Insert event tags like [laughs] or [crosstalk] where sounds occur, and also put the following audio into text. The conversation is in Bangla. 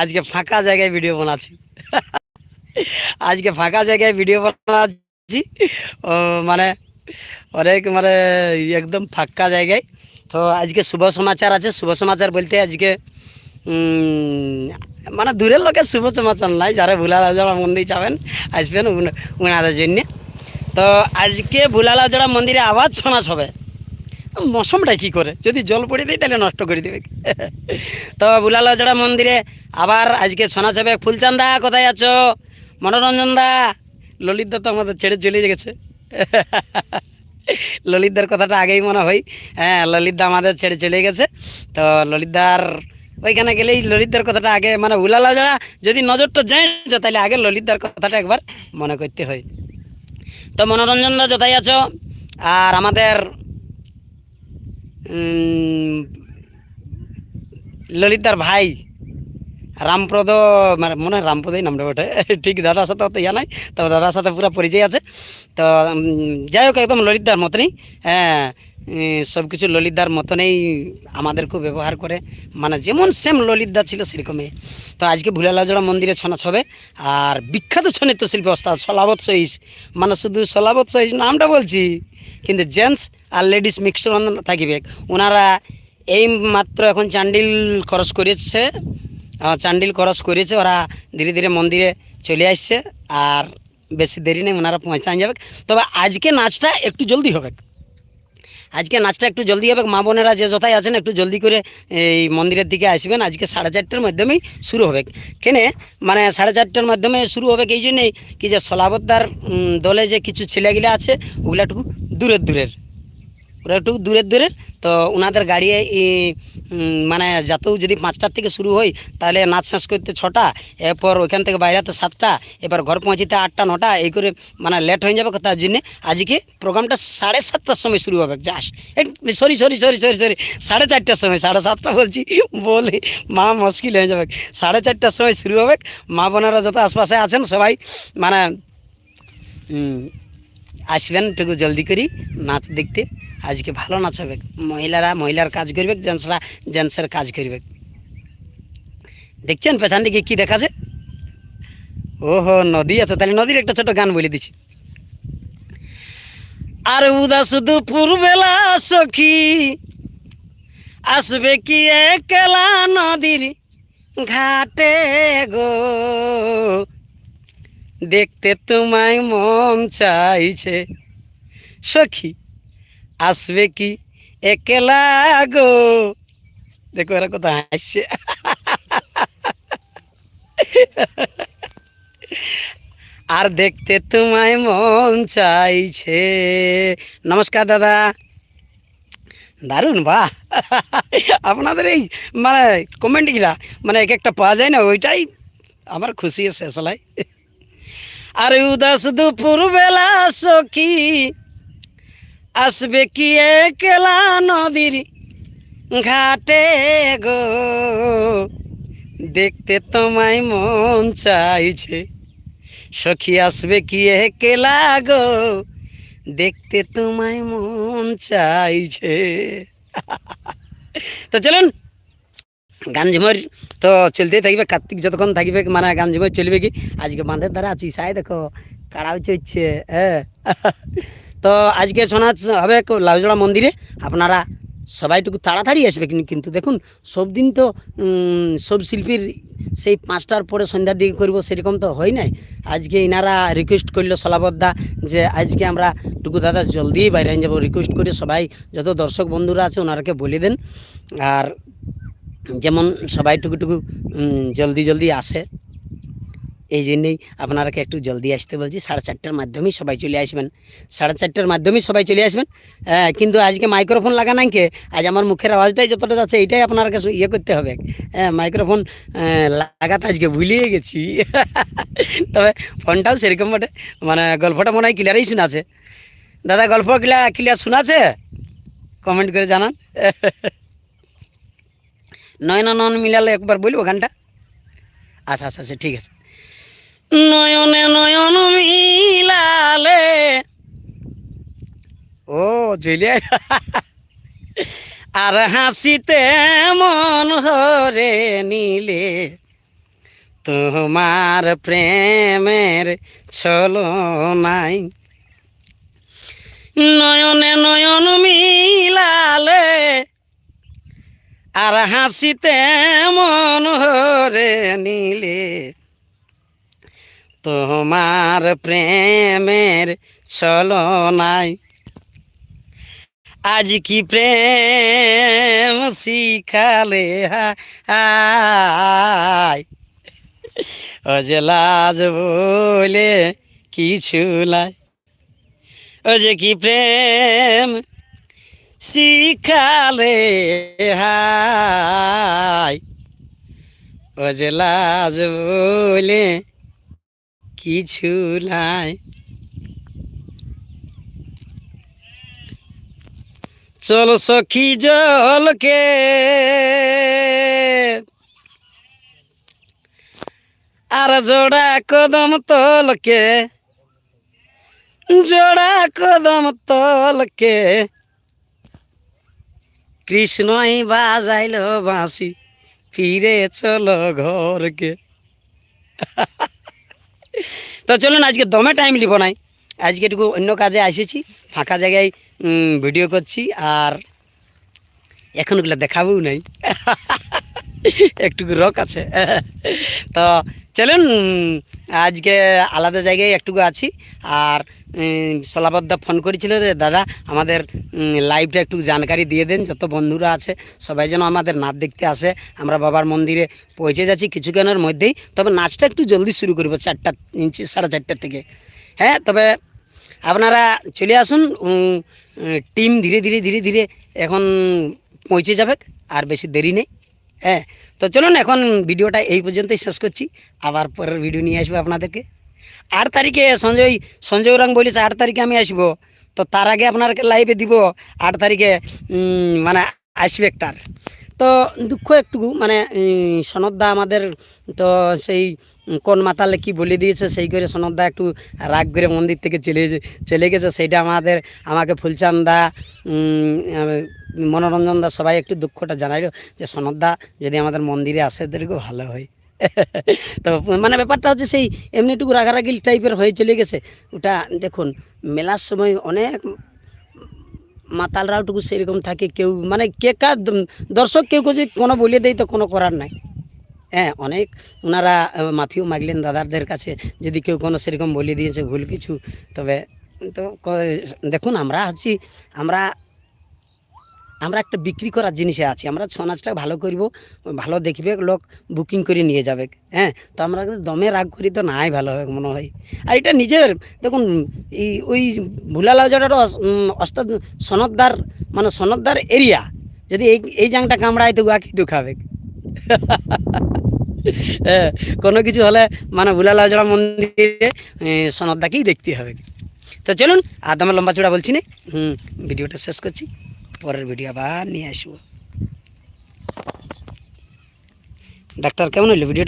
আজকে ফাঁকা জায়গায় ভিডিও বানাচ্ছি। আজকে ফাঁকা জায়গায় ভিডিও বানাচ্ছি। মানে অনেক মানে একদম ফাঁকা জায়গায়। তো আজকে শুভ সমাচার আছে। শুভ সমাচার বলতে আজকে মানে দূরের লোকের শুভ সমাচার নাই। যারা ভুলালা যারা মন্দির যাবেন, আসবেন উনাদের জন্য। তো আজকে ভুলালা যারা মন্দিরে আওয়াজ শোনা হবে মৌসুমটা কি করে? যদি জল পড়ে দেয় তাহলে নষ্ট করে দেবে। তো বুলালা জড়া মন্দিরে, আবার আজকে শোনা যাবে ফুলচান্দা, কোথায় আছো? মনোরঞ্জন দা, ললিত দা তো আমাদের ছেড়ে চলে গেছে। ললিতদার কথাটা আগেই মনে হয়। হ্যাঁ ললিতদা আমাদের ছেড়ে চলে গেছে। তো ললিতদার ওইখানে গেলেই ললিতদার কথাটা আগে মানে উলালা যারা যদি নজরটা যাইছে তাহলে আগে ললিতদার কথাটা একবার মনে করতে হয়। তো মনোরঞ্জন দা কোথায় আছো? আর আমাদের ললিতার ভাই রামপ্রদ মানে মনে হয় রামপ্রদই নামটা ওঠে [laughs] ঠিক দাদার সাথে অত ইয়া নাই। তবে দাদার সাথে পুরো পরিচয় আছে। তো যাই হোক, একদম ললিতদার মতনই হ্যাঁ সব কিছু ললিতদার মতনই আমাদেরকেও ব্যবহার করে। মানে যেমন সেম ললিতদা ছিল সেরকমই। তো আজকে ভুলালাজোড়া মন্দিরে ছনাচ হবে আর বিখ্যাত ছনিত্য শিল্পী ওস্তাদ সলাবত সহিস মানে শুধু সলাবত সহিস নামটা বলছি, কিন্তু জেন্টস আর লেডিস মিক্সরণ থাকিবে। ওনারা এই মাত্র এখন চান্ডিল খরচ করেছে চান্ডিল খরচ করেছে, ওরা ধীরে ধীরে মন্দিরে চলে আসছে, আর বেশি দেরি নেই ওনারা পৌঁছান যাবে। তবে আজকে নাচটা একটু জলদি হবে। আজকে নাচটা একটু জলদি হবে। মা বোনেরা যে যথায় আছেন, একটু জলদি করে এই মন্দিরের দিকে আসবেন। আজকে সাড়ে চারটের মাধ্যমেই শুরু হবে। কেনে? মানে সাড়ে চারটের মাধ্যমে শুরু হবে এই জন্যেই কি যে সলাবদ্দার দলে যে কিছু ছেলেগুলো আছে, ওগুলো একটু দূরের দূরের। ওরা একটু দূরের দূরের তো ওনাদের গাড়ি মানে যাতেও যদি পাঁচটার থেকে শুরু হয়, তাহলে নাচ শেষ করতে ছটা, এরপর ওইখান থেকে বাইরেতে সাতটা এবার ঘর পৌঁছিতে আটটা, নটা, এই করে মানে লেট হয়ে যাবে তার জন্যে। আজকে প্রোগ্রামটা সাড়ে সাতটার সময় শুরু হবে, যাস। Sorry sorry sorry sorry sorry সাড়ে চারটার সময়, সাড়ে সাতটা বলছি, বলে মা মুশকিল হয়ে যাবে। সাড়ে চারটার সময় শুরু হবে, মা বোনেরা যত আশপাশে আছেন, সবাই মানে আসবেন, একটু জলদি করি, নাচ দেখতে। আজকে ভালো নাচ হবে। মহিলারা মহিলার কাজ করবে, জেন্টসরা জেন্টসের কাজ করবে। দেখছেন পেছন দিকে কি দেখাছে ওহো, নদী আছে, তাহলে নদীর একটা ছোট গান বলে দিচ্ছি। আর উদাস দুপুর বেলা সখী, আসবে কি একলা নদীর ঘাটে গো? দেখতে তোমায় মন চাইছে সখী আসবে কি? একলা গো দেখো এরা কোথায় হাসছে আর দেখতে তোমায় মন চাইছে। নমস্কার, দাদা। দারুণ, বাহ। আপনাদের এই মানে কমেন্টগুলা মানে এক একটা পাওয়া যায় না, ওইটাই আমার খুশি শেষ আর উদাস দুপুর বেলা সখী আসবে কি একলা নদীর ঘাটে গো? দেখতে তোমায় মন চাইছে। সখী আসবে কি একলা গো? দেখতে তোমায় মন চাইছে। [laughs] তো চলুন, গান ঝুমর তো চলতেই থাকবে, কার্তিক যতক্ষণ থাকবে মানে গান চলবে কি? আজকে বাঁধের দ্বারা আছি সাই দেখো কাড়াও চলছে হ্যাঁ। [laughs] তো আজকে শোনা হবে লাউজড়া মন্দিরে। আপনারা সবাইটুকু তাড়াতাড়ি আসবে কিন- কিন্তু দেখুন, সব দিন তো সব শিল্পীর সেই পাঁচটার পরে সন্ধ্যার দিকে করব, সেরকম তো হয় নাই। আজকে ইনারা রিকোয়েস্ট করল সলাবদ্দা যে, আজকে আমরা টুকু দাদা জলদি বাইরে যাব। রিকোয়েস্ট করে সবাই, যত দর্শক বন্ধুরা আছে, ওনারাকে বলে দেন। আর যেমন সবাই টুকু টুকু জলদি জলদি আসে। এই জন্যেই আপনারাকে একটু জলদি আসতে বলছি। সাড়ে চারটার মাধ্যমেই সবাই চলে আসবেন। সাড়ে চারটার মাধ্যমেই সবাই চলে আসবেন। হ্যাঁ, কিন্তু আজকে মাইক্রোফোন লাগা নাই কে? আজ আমার মুখের আওয়াজটাই যতটা যাচ্ছে এইটাই আপনাকে শু- ইয়ে করতে হবে। হ্যাঁ মাইক্রোফোন লাগাতে আজকে ভুলিয়ে গেছি। [laughs] তবে ফোনটাও সেরকম বটে। মানে গল্পটা মনে হয় ক্লিয়ারই শোনাছে। দাদা গল্প ক্লিয়ার ক্লিয়ার শোনাছে? কমেন্ট করে জানান। [laughs] নয়ন নয়ন মিলালে একবার বলব গানটা? আচ্ছা আচ্ছা আচ্ছা ঠিক আছে। নয়নে নয়ন মিলালে। ও, জুলিয়া। আর হাসিতে মন হরে নিলে। তোমার প্রেমের ছলো নাই। নয়নে নয়ন মিলালে। আর হাসিতে মন হরে নিলে। তোমার প্রেমের নাই আজ কি প্রেম শিখালে হাই ও যে লাজ বলে কিছু লাই ও যে কি প্রেম শিখালে হাই ও যে লাজ বলে কিছু নাই চল সখী জলকে। আর জোড়া কদম তলকে। জোড়া কদম তলকে। কৃষ্ণই বাজাইল বাঁশি, ফিরে চলো ঘরকে। তো চলুন, আজকে দমে টাইম লিব নাই। আজকে একটু অন্য কাজে এসেছি ফাঁকা জায়গায় ভিডিও করছি, আর এখন ওগুলো দেখাবও নাই। একটু রক আছে। তো চলুন আজকে আলাদা জায়গায় একটুকু আছি, আর সলাবদ্দা ফোন করেছিল যে, দাদা, আমাদের লাইভটা একটু জানকারি দিয়ে দেন, যত বন্ধুরা আছে, সবাই যেন আমাদের নাচ দেখতে আসে। আমরা বাবার মন্দিরে পৌঁছে যাচ্ছি কিছুক্ষণের মধ্যেই। তবে নাচটা একটু জলদি শুরু করব, চারটা ইঞ্চি, সাড়ে চারটার থেকে। হ্যাঁ তবে আপনারা চলে আসুন টিম ধীরে ধীরে ধীরে ধীরে এখন পৌঁছে যাবে, আর বেশি দেরি নেই। হ্যাঁ তো চলুন, এখন ভিডিওটা এই পর্যন্তই শেষ করছি। আবার পরের ভিডিও নিয়ে আসব আপনাদেরকে। আট তারিখে সঞ্জয় সঞ্জয় রাং বলেছে আট তারিখে আমি আসব। তো তার আগে আপনার লাইভে দিব আট তারিখে মানে আসবে একটার। তো দুঃখ একটুকু মানে সনদদা আমাদের তো সেই কোন মাতালে কি বলে দিয়েছে সেই করে সনদদা একটু রাগ করে মন্দির থেকে চলে চলে গেছে। সেইটা আমাদের আমাকে ফুলচান্দা উম, আহ, মনোরঞ্জন দা সবাই একটু দুঃখটা জানাইল যে সনদদা যদি আমাদের মন্দিরে আসে তাহলে ভালো হয়। তো মানে ব্যাপারটা হচ্ছে সেই এমনিটুকু রাগারাগিল টাইপের হয়ে চলে গেছে। ওটা দেখুন, মেলার সময় অনেক মাতালরাওটুকু সেরকম থাকে, কেউ মানে কে কার দর্শক কেউ যদি কোনো বলে দেয় তো কোনো করার নাই। হ্যাঁ অনেক ওনারা মাফিও মাগলেন দাদাদের কাছে, যদি কেউ কোনো সেরকম বলে দিয়েছে, ভুল কিছু, তবে তো দেখুন, আমরা আছি, আমরা আমরা একটা বিক্রি করার জিনিসে আছি। আমরা ছৌ নাচটা ভালো করব, ভালো দেখবে, লোক বুকিং করে নিয়ে যাবে। হ্যাঁ? তো আমরা দমে রাগ করি তো নাই ভালো হবে মনে হয়। আর এটা নিজের, দেখুন, এই, ওই ভুলালাও জায়গাটা অস্তাদ, সনদদার মানে সনদদার এরিয়া। যদি এই এই জাংটা কামড়ায় তো উয়াকে দুখাবে হ্যাঁ কোনো কিছু হলে মানে ভুলালাও জড়া মন্দিরে সনদদাকেই দেখতে হবে। তো চলুন, আর দমে লম্বা চূড়া বলছি না। হুম, ভিডিওটা শেষ করছি। পরের ভিডিও আবার নিয়ে আসব। ডাক্তার কেমন হইল ভিডিওটা